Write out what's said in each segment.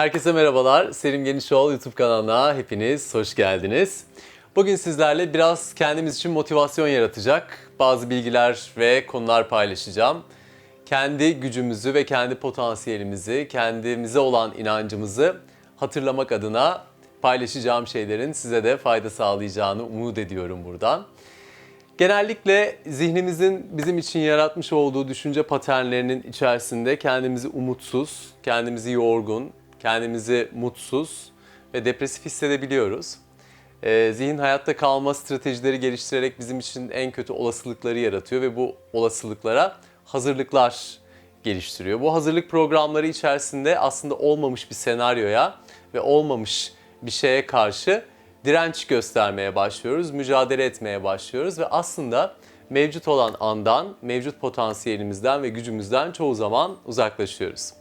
Herkese merhabalar. Selim Genişoğlu YouTube kanalına hepiniz hoş geldiniz. Bugün sizlerle biraz kendimiz için motivasyon yaratacak bazı bilgiler ve konular paylaşacağım. Kendi gücümüzü ve kendi potansiyelimizi, kendimize olan inancımızı hatırlamak adına paylaşacağım şeylerin size de fayda sağlayacağını umut ediyorum buradan. Genellikle zihnimizin bizim için yaratmış olduğu düşünce paternlerinin içerisinde kendimizi umutsuz, kendimizi yorgun, kendimizi mutsuz ve depresif hissedebiliyoruz. Ee, zihin hayatta kalma stratejileri geliştirerek bizim için en kötü olasılıkları yaratıyor ve bu olasılıklara hazırlıklar geliştiriyor. Bu hazırlık programları içerisinde aslında olmamış bir senaryoya ve olmamış bir şeye karşı direnç göstermeye başlıyoruz, mücadele etmeye başlıyoruz ve aslında mevcut olan andan, mevcut potansiyelimizden ve gücümüzden çoğu zaman uzaklaşıyoruz.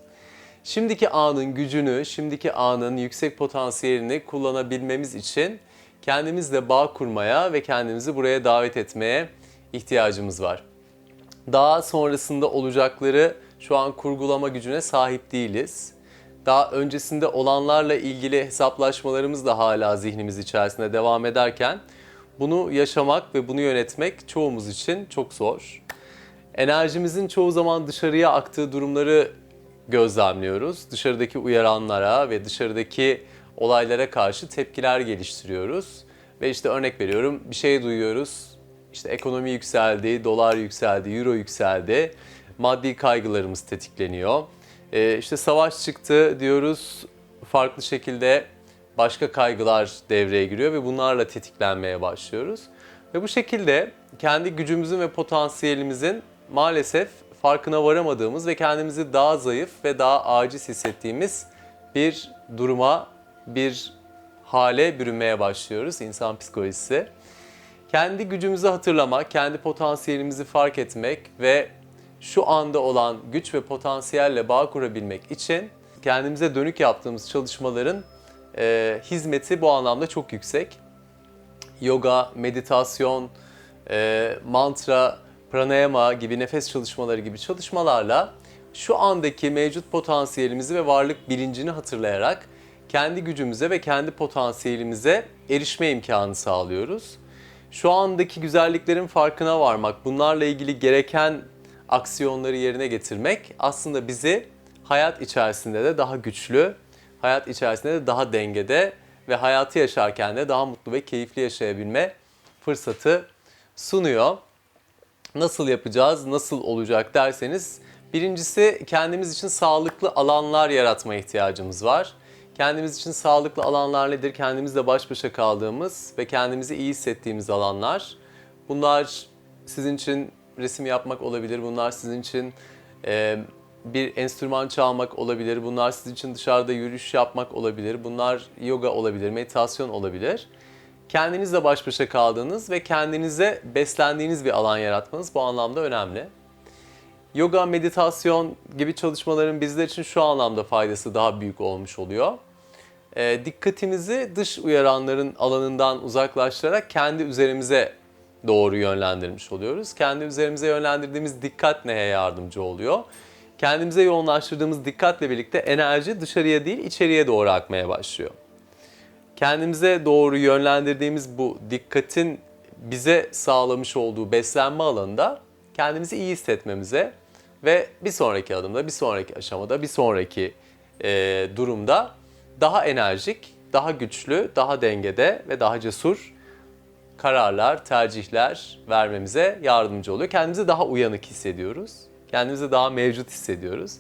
Şimdiki anın gücünü, şimdiki anın yüksek potansiyelini kullanabilmemiz için kendimizle bağ kurmaya ve kendimizi buraya davet etmeye ihtiyacımız var. Daha sonrasında olacakları şu an kurgulama gücüne sahip değiliz. Daha öncesinde olanlarla ilgili hesaplaşmalarımız da hala zihnimiz içerisinde devam ederken bunu yaşamak ve bunu yönetmek çoğumuz için çok zor. Enerjimizin çoğu zaman dışarıya aktığı durumları gözlemliyoruz. Dışarıdaki uyaranlara ve dışarıdaki olaylara karşı tepkiler geliştiriyoruz. Ve işte örnek veriyorum bir şey duyuyoruz. İşte ekonomi yükseldi, dolar yükseldi, euro yükseldi. Maddi kaygılarımız tetikleniyor. Ee, işte savaş çıktı diyoruz. Farklı şekilde başka kaygılar devreye giriyor ve bunlarla tetiklenmeye başlıyoruz. Ve bu şekilde kendi gücümüzün ve potansiyelimizin maalesef farkına varamadığımız ve kendimizi daha zayıf ve daha aciz hissettiğimiz bir duruma, bir hale bürünmeye başlıyoruz insan psikolojisi. Kendi gücümüzü hatırlamak, kendi potansiyelimizi fark etmek ve şu anda olan güç ve potansiyelle bağ kurabilmek için kendimize dönük yaptığımız çalışmaların e, hizmeti bu anlamda çok yüksek. Yoga, meditasyon, e, mantra, pranayama gibi nefes çalışmaları gibi çalışmalarla şu andaki mevcut potansiyelimizi ve varlık bilincini hatırlayarak kendi gücümüze ve kendi potansiyelimize erişme imkanı sağlıyoruz. Şu andaki güzelliklerin farkına varmak, bunlarla ilgili gereken aksiyonları yerine getirmek aslında bizi hayat içerisinde de daha güçlü, hayat içerisinde de daha dengede ve hayatı yaşarken de daha mutlu ve keyifli yaşayabilme fırsatı sunuyor. Nasıl yapacağız, nasıl olacak derseniz birincisi kendimiz için sağlıklı alanlar yaratma ihtiyacımız var. Kendimiz için sağlıklı alanlar nedir? Kendimizle baş başa kaldığımız ve kendimizi iyi hissettiğimiz alanlar. Bunlar sizin için resim yapmak olabilir, bunlar sizin için e, bir enstrüman çalmak olabilir, bunlar sizin için dışarıda yürüyüş yapmak olabilir, bunlar yoga olabilir, meditasyon olabilir. Kendinizle baş başa kaldığınız ve kendinize beslendiğiniz bir alan yaratmanız bu anlamda önemli. Yoga, meditasyon gibi çalışmaların bizler için şu anlamda faydası daha büyük olmuş oluyor. E, dikkatimizi dış uyaranların alanından uzaklaştırarak kendi üzerimize doğru yönlendirmiş oluyoruz. Kendi üzerimize yönlendirdiğimiz dikkat neye yardımcı oluyor? Kendimize yoğunlaştırdığımız dikkatle birlikte enerji dışarıya değil içeriye doğru akmaya başlıyor. Kendimize doğru yönlendirdiğimiz bu dikkatin bize sağlamış olduğu beslenme alanında kendimizi iyi hissetmemize ve bir sonraki adımda, bir sonraki aşamada, bir sonraki e, durumda daha enerjik, daha güçlü, daha dengede ve daha cesur kararlar, tercihler vermemize yardımcı oluyor. Kendimizi daha uyanık hissediyoruz. Kendimizi daha mevcut hissediyoruz.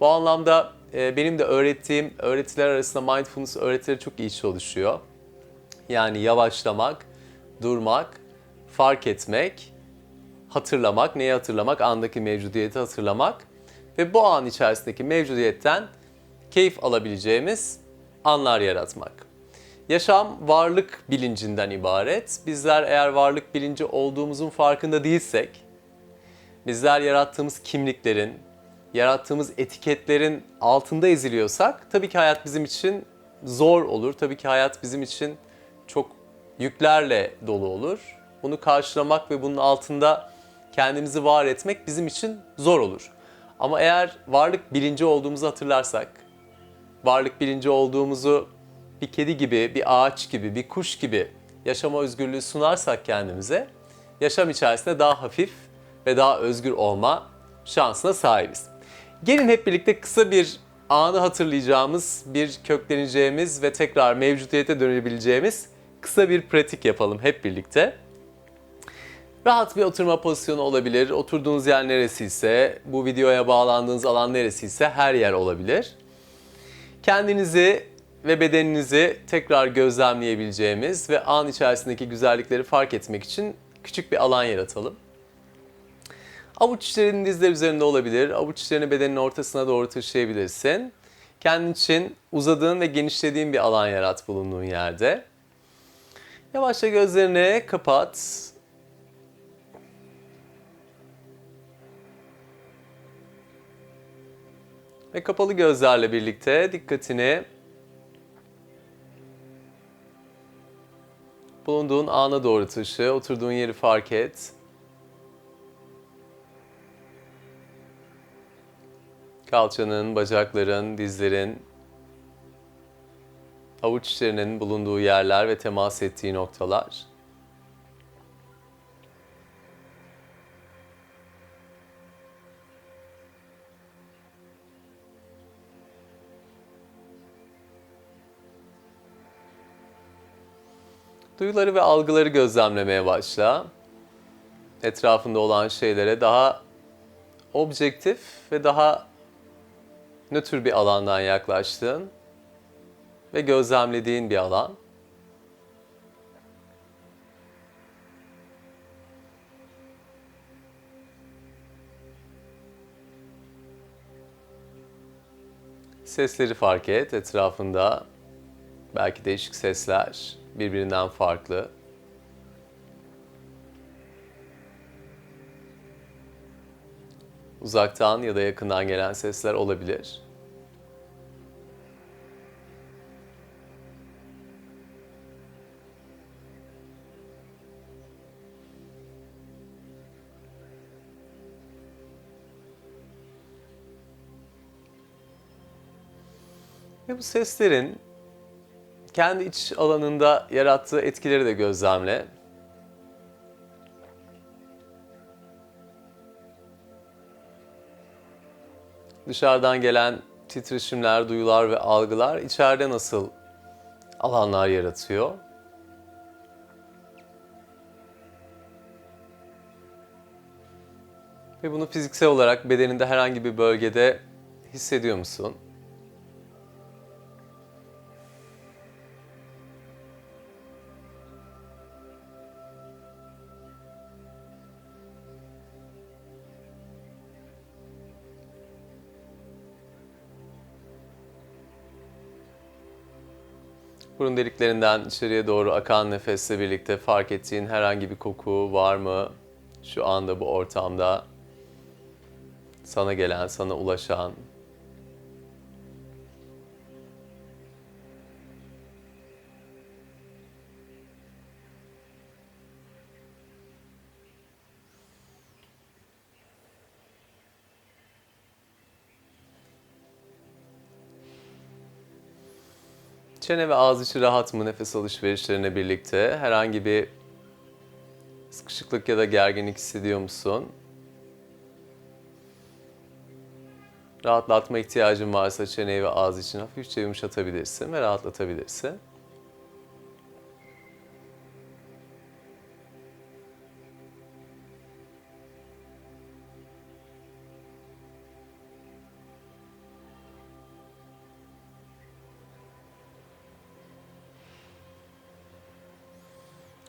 Bu anlamda e, benim de öğrettiğim öğretiler arasında mindfulness öğretileri çok iyi çalışıyor. Yani yavaşlamak, durmak, fark etmek, hatırlamak, neyi hatırlamak, andaki mevcudiyeti hatırlamak ve bu an içerisindeki mevcudiyetten keyif alabileceğimiz anlar yaratmak. Yaşam varlık bilincinden ibaret. Bizler eğer varlık bilinci olduğumuzun farkında değilsek, bizler yarattığımız kimliklerin, yarattığımız etiketlerin altında eziliyorsak tabii ki hayat bizim için zor olur. Tabii ki hayat bizim için çok yüklerle dolu olur. Bunu karşılamak ve bunun altında kendimizi var etmek bizim için zor olur. Ama eğer varlık bilinci olduğumuzu hatırlarsak, varlık bilinci olduğumuzu bir kedi gibi, bir ağaç gibi, bir kuş gibi yaşama özgürlüğü sunarsak kendimize, yaşam içerisinde daha hafif ve daha özgür olma şansına sahibiz. Gelin hep birlikte kısa bir anı hatırlayacağımız, bir kökleneceğimiz ve tekrar mevcudiyete dönebileceğimiz kısa bir pratik yapalım hep birlikte. Rahat bir oturma pozisyonu olabilir. Oturduğunuz yer neresiyse, bu videoya bağlandığınız alan neresiyse her yer olabilir. Kendinizi ve bedeninizi tekrar gözlemleyebileceğimiz ve an içerisindeki güzellikleri fark etmek için küçük bir alan yaratalım. Avuç içlerin dizler üzerinde olabilir. Avuç içlerini bedenin ortasına doğru taşıyabilirsin. Kendin için uzadığın ve genişlediğin bir alan yarat bulunduğun yerde. Yavaşça gözlerini kapat. Ve kapalı gözlerle birlikte dikkatini bulunduğun ana doğru taşı, oturduğun yeri fark et. Kalçanın, bacakların, dizlerin, avuç içlerinin bulunduğu yerler ve temas ettiği noktalar. Duyuları ve algıları gözlemlemeye başla. Etrafında olan şeylere daha objektif ve daha nötr bir alandan yaklaştığın ve gözlemlediğin bir alan. Sesleri fark et etrafında. Belki değişik sesler, birbirinden farklı. Uzaktan ya da yakından gelen sesler olabilir. Ve bu seslerin kendi iç alanında yarattığı etkileri de gözlemle. Dışarıdan gelen titreşimler, duyular ve algılar içeride nasıl alanlar yaratıyor? Ve bunu fiziksel olarak bedeninde herhangi bir bölgede hissediyor musun? Burun deliklerinden içeriye doğru akan nefesle birlikte fark ettiğin herhangi bir koku var mı? Şu anda bu ortamda sana gelen, sana ulaşan. Çene ve ağız içi rahat mı nefes alışverişlerine birlikte? Herhangi bir sıkışıklık ya da gerginlik hissediyor musun? Rahatlatma ihtiyacın varsa çeneyi ve ağız için hafifçe yumuşatabilirsin ve rahatlatabilirsin.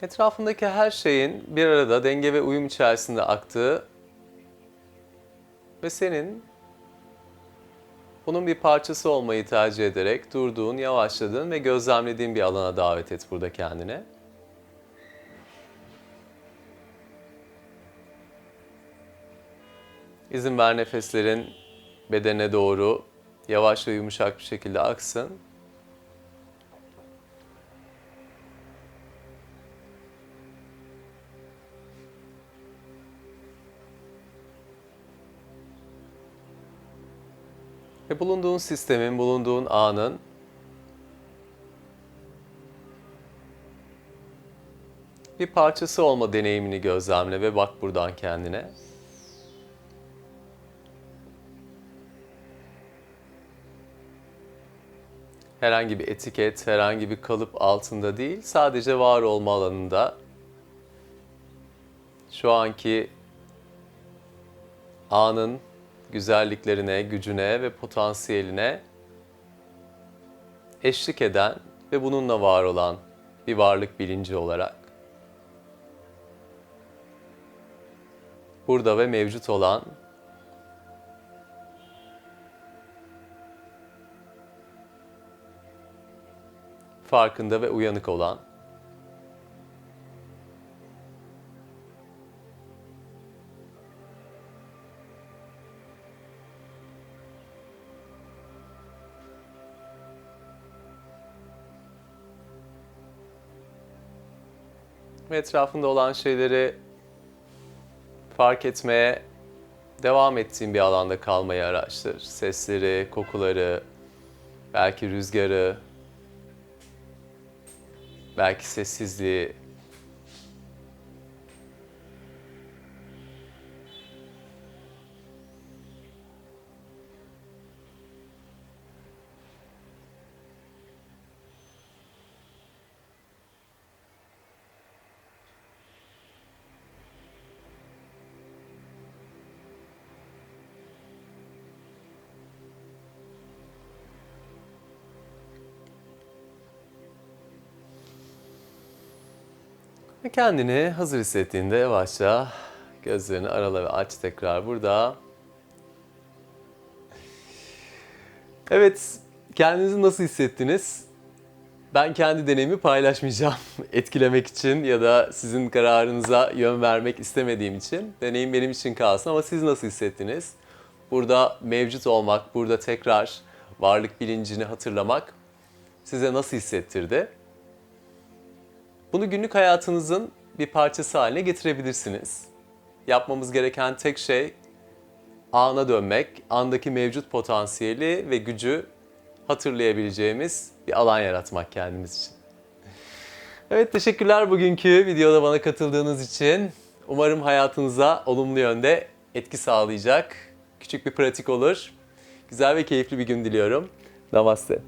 Etrafındaki her şeyin bir arada denge ve uyum içerisinde aktığı ve senin bunun bir parçası olmayı tercih ederek durduğun, yavaşladığın ve gözlemlediğin bir alana davet et burada kendine. İzin ver nefeslerin bedene doğru yavaş ve yumuşak bir şekilde aksın. Ve bulunduğun sistemin, bulunduğun anın bir parçası olma deneyimini gözlemle ve bak buradan kendine. Herhangi bir etiket, herhangi bir kalıp altında değil, sadece var olma alanında şu anki anın güzelliklerine, gücüne ve potansiyeline eşlik eden ve bununla var olan bir varlık bilinci olarak burada ve mevcut olan farkında ve uyanık olan ve etrafında olan şeyleri fark etmeye devam ettiğin bir alanda kalmayı araştır. Sesleri, kokuları, belki rüzgarı, belki sessizliği. Kendini hazır hissettiğinde yavaşça gözlerini arala ve aç tekrar burada. Evet, kendinizi nasıl hissettiniz? Ben kendi deneyimi paylaşmayacağım etkilemek için ya da sizin kararınıza yön vermek istemediğim için. Deneyim benim için kalsın ama siz nasıl hissettiniz? Burada mevcut olmak, burada tekrar varlık bilincini hatırlamak size nasıl hissettirdi? Bunu günlük hayatınızın bir parçası haline getirebilirsiniz. Yapmamız gereken tek şey ana dönmek, andaki mevcut potansiyeli ve gücü hatırlayabileceğimiz bir alan yaratmak kendimiz için. Evet teşekkürler bugünkü videoda bana katıldığınız için. Umarım hayatınıza olumlu yönde etki sağlayacak küçük bir pratik olur. Güzel ve keyifli bir gün diliyorum. Namaste.